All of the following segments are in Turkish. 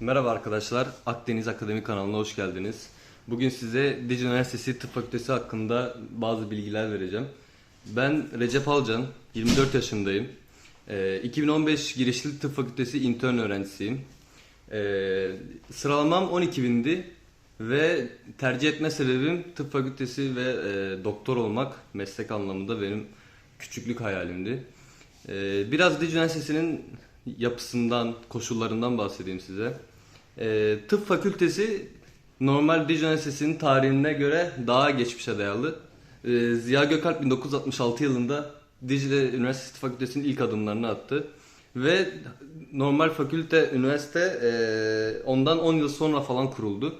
Merhaba arkadaşlar, Akdeniz Akademi kanalına hoş geldiniz. Bugün size Dicle Üniversitesi Tıp Fakültesi hakkında bazı bilgiler vereceğim. Ben Recep Alcan, 24 yaşındayım. Ee, 2015 girişli Tıp Fakültesi intern öğrencisiyim. Ee, sıralamam 12 bindi ve tercih etme sebebim tıp fakültesi ve e, doktor olmak meslek anlamında benim küçüklük hayalimdi. Ee, biraz Dicle Üniversitesi'nin yapısından, koşullarından bahsedeyim size. Ee, tıp fakültesi normal Dicle Üniversitesi'nin tarihine göre daha geçmişe dayalı. Ee, Ziya Gökalp 1966 yılında Dicle Üniversitesi Tıp Fakültesi'nin ilk adımlarını attı. Ve normal fakülte, üniversite e, ondan 10 yıl sonra falan kuruldu.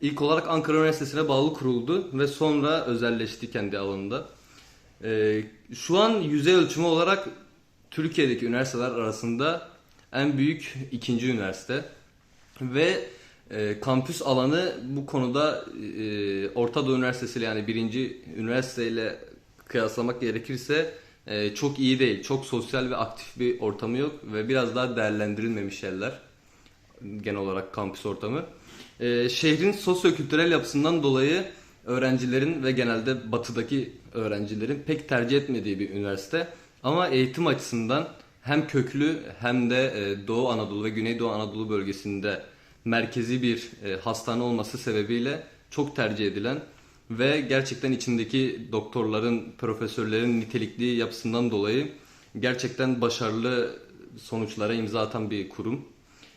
İlk olarak Ankara Üniversitesi'ne bağlı kuruldu ve sonra özelleşti kendi alanında. Ee, şu an yüzey ölçümü olarak Türkiye'deki üniversiteler arasında en büyük ikinci üniversite ve e, kampüs alanı bu konuda e, Orta Doğu Üniversitesi yani birinci üniversiteyle kıyaslamak gerekirse e, çok iyi değil. Çok sosyal ve aktif bir ortamı yok ve biraz daha değerlendirilmemiş yerler genel olarak kampüs ortamı. Ee, şehrin sosyo-kültürel yapısından dolayı öğrencilerin ve genelde batıdaki öğrencilerin pek tercih etmediği bir üniversite. Ama eğitim açısından hem köklü hem de e, Doğu Anadolu ve Güneydoğu Anadolu bölgesinde merkezi bir e, hastane olması sebebiyle çok tercih edilen ve gerçekten içindeki doktorların, profesörlerin nitelikli yapısından dolayı gerçekten başarılı sonuçlara imza atan bir kurum.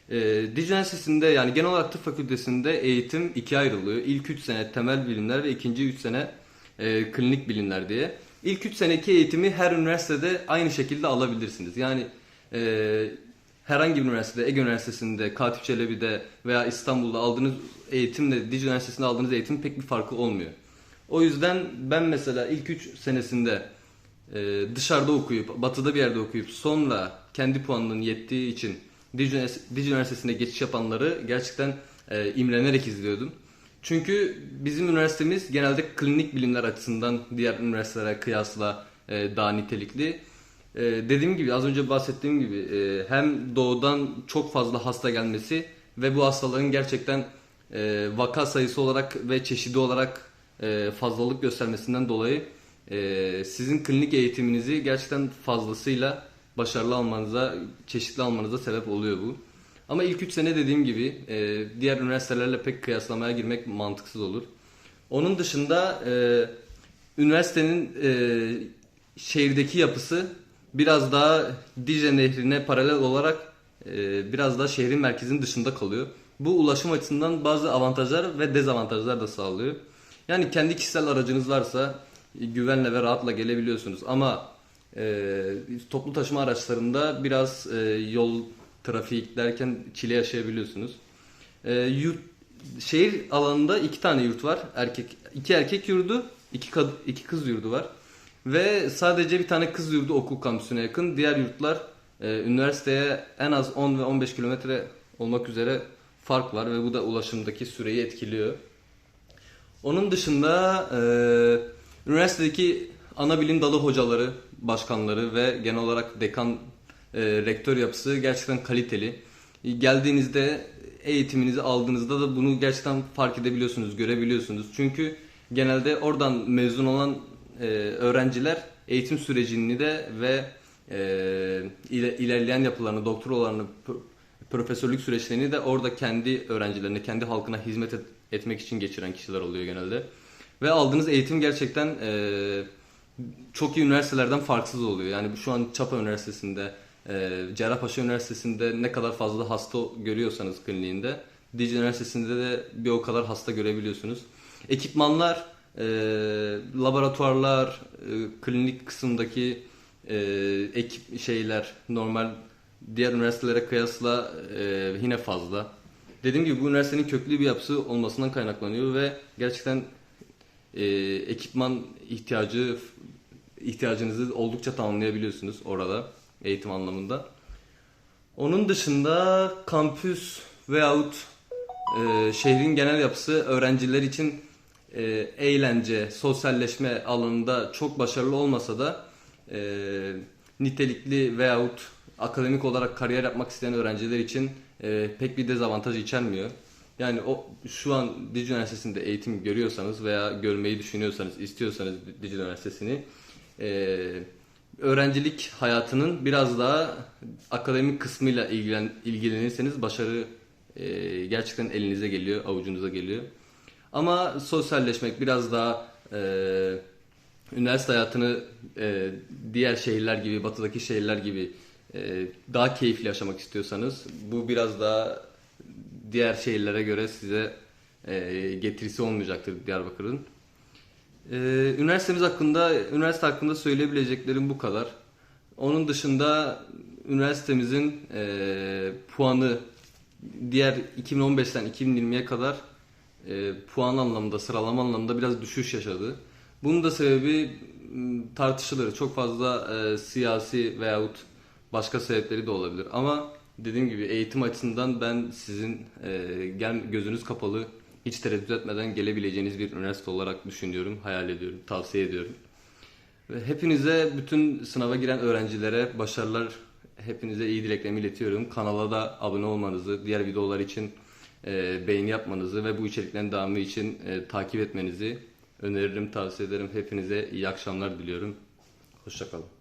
E, Dicle Üniversitesi'nde yani genel olarak tıp fakültesinde eğitim ikiye ayrılıyor. İlk 3 sene temel bilimler ve ikinci 3 sene e, klinik bilimler diye. İlk 3 seneki eğitimi her üniversitede aynı şekilde alabilirsiniz. Yani e, herhangi bir üniversitede, Ege Üniversitesi'nde, Katip Çelebi'de veya İstanbul'da aldığınız eğitimle Dicle Üniversitesi'nde aldığınız eğitim pek bir farkı olmuyor. O yüzden ben mesela ilk 3 senesinde e, dışarıda okuyup, batıda bir yerde okuyup sonra kendi puanının yettiği için Dicle Üniversitesi'ne geçiş yapanları gerçekten e, imrenerek izliyordum. Çünkü bizim üniversitemiz genelde klinik bilimler açısından diğer üniversitelere kıyasla e, daha nitelikli. E, dediğim gibi az önce bahsettiğim gibi e, hem doğudan çok fazla hasta gelmesi ve bu hastaların gerçekten e, vaka sayısı olarak ve çeşidi olarak e, fazlalık göstermesinden dolayı e, sizin klinik eğitiminizi gerçekten fazlasıyla başarılı almanıza, çeşitli almanıza sebep oluyor bu. Ama ilk 3 sene dediğim gibi e, diğer üniversitelerle pek kıyaslamaya girmek mantıksız olur. Onun dışında e, üniversitenin e, şehirdeki yapısı biraz daha Dicle Nehri'ne paralel olarak e, biraz daha şehrin merkezinin dışında kalıyor. Bu ulaşım açısından bazı avantajlar ve dezavantajlar da sağlıyor. Yani kendi kişisel aracınız varsa e, güvenle ve rahatla gelebiliyorsunuz. Ama e, toplu taşıma araçlarında biraz e, yol trafiği derken çile yaşayabiliyorsunuz. E, yurt, şehir alanında iki tane yurt var. Erkek iki erkek yurdu, iki, kad, iki kız yurdu var. Ve sadece bir tane kız yurdu okul kampüsüne yakın. Diğer yurtlar e, üniversiteye en az 10 ve 15 kilometre olmak üzere fark var ve bu da ulaşımdaki süreyi etkiliyor. Onun dışında e, üniversitedeki ana bilim dalı hocaları, başkanları ve genel olarak dekan e, rektör yapısı gerçekten kaliteli. Geldiğinizde eğitiminizi aldığınızda da bunu gerçekten fark edebiliyorsunuz, görebiliyorsunuz. Çünkü genelde oradan mezun olan e, öğrenciler eğitim sürecini de ve e, ile- ilerleyen yapılarını, doktoralarını, pro- profesörlük süreçlerini de orada kendi öğrencilerine, kendi halkına hizmet et- etmek için geçiren kişiler oluyor genelde. Ve aldığınız eğitim gerçekten e, çok iyi üniversitelerden farksız oluyor. Yani şu an Çapa Üniversitesi'nde, e, Cerrahpaşa Üniversitesi'nde ne kadar fazla hasta görüyorsanız kliniğinde, Dicle Üniversitesi'nde de bir o kadar hasta görebiliyorsunuz. Ekipmanlar, e, laboratuvarlar, e, klinik kısımdaki e, ekip şeyler normal diğer üniversitelere kıyasla e, yine fazla. Dediğim gibi bu üniversitenin köklü bir yapısı olmasından kaynaklanıyor ve gerçekten e, ekipman ihtiyacı ihtiyacınızı oldukça tamamlayabiliyorsunuz orada eğitim anlamında. Onun dışında kampüs veyahut e, şehrin genel yapısı öğrenciler için e, eğlence, sosyalleşme alanında çok başarılı olmasa da e, nitelikli veyahut akademik olarak kariyer yapmak isteyen öğrenciler için e, pek bir dezavantaj içermiyor. Yani o şu an Dicle Üniversitesi'nde eğitim görüyorsanız veya görmeyi düşünüyorsanız, istiyorsanız Dicle Üniversitesi'ni e, öğrencilik hayatının biraz daha akademik kısmıyla ilgilen, ilgilenirseniz başarı e, gerçekten elinize geliyor, avucunuza geliyor. Ama sosyalleşmek biraz daha e, üniversite hayatını e, diğer şehirler gibi, batıdaki şehirler gibi e, daha keyifli yaşamak istiyorsanız bu biraz daha diğer şehirlere göre size e, getirisi olmayacaktır Diyarbakır'ın. E, üniversitemiz hakkında, üniversite hakkında söyleyebileceklerim bu kadar. Onun dışında üniversitemizin e, puanı diğer 2015'ten 2020'ye kadar e, puan anlamında, sıralama anlamında biraz düşüş yaşadı. Bunun da sebebi tartışılır. Çok fazla e, siyasi veyahut başka sebepleri de olabilir. Ama dediğim gibi eğitim açısından ben sizin e, gel gözünüz kapalı hiç tereddüt etmeden gelebileceğiniz bir üniversite olarak düşünüyorum, hayal ediyorum, tavsiye ediyorum. Ve hepinize, bütün sınava giren öğrencilere başarılar, hepinize iyi dileklerimi iletiyorum. Kanala da abone olmanızı, diğer videolar için e, beğeni yapmanızı ve bu içeriklerin devamı için e, takip etmenizi öneririm, tavsiye ederim. Hepinize iyi akşamlar diliyorum. Hoşçakalın.